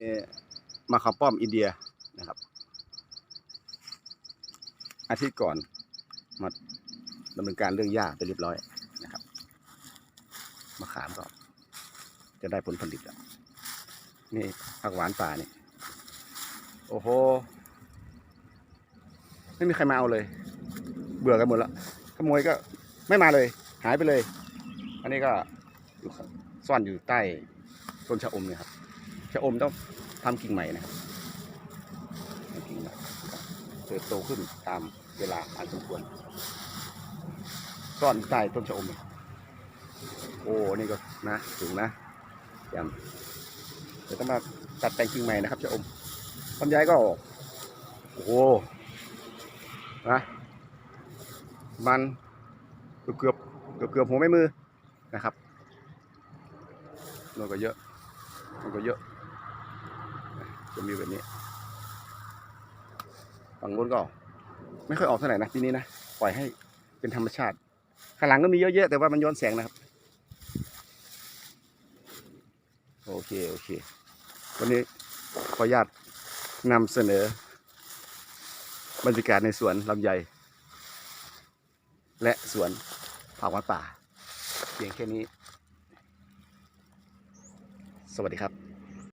มาเขาป้อมอินเดียนะครับ อาทิตย์ก่อนมาดำเนินการเรื่องหญ้าไปเรียบร้อยนะครับมะขามก็จะได้ผลผลิตแล้วนี่ผักหวานป่านี่โอ้โห ไม่มีใครมาเอาเลย เบื่อกันหมดแล้วขโมยก็ไม่มาเลย หายไปเลย อันนี้ก็ซ่อนอยู่ใต้ต้นชะอมเนี่ยครับ ชะอมต้องทำกิ่งใหม่นะครับทำกิ่งใหม่เติบโตขึ้นตามเวลาอันสมควรซ่อนอยู่ใต้ต้นชะอมโอ้นี่ก็นะสูงนะยำเดี๋ยวต้องมาตัดแต่งกิ่งใหม่นะครับชะอมลำไยก็ออกโอ้โหนะมันเกือบเกือบเกือบหัวไม่มือนะครับน่นก็เยอะมันก็เยอะ จะมีแบบนี้ฝั่งนู้นก็ไม่ค่อยออกเท่าไหร่นะปีนี้นะปล่อยให้เป็นธรรมชาติข้างหลังก็มีเยอะแยะแต่ว่ามันย้อนแสงนะครับ โอเคโอเค วันนี้ขออนุญาตนำเสนอบรรยากาศในสวนลำไย และสวนผักวานป่า เพียงแค่นี้ สวัสดีครับ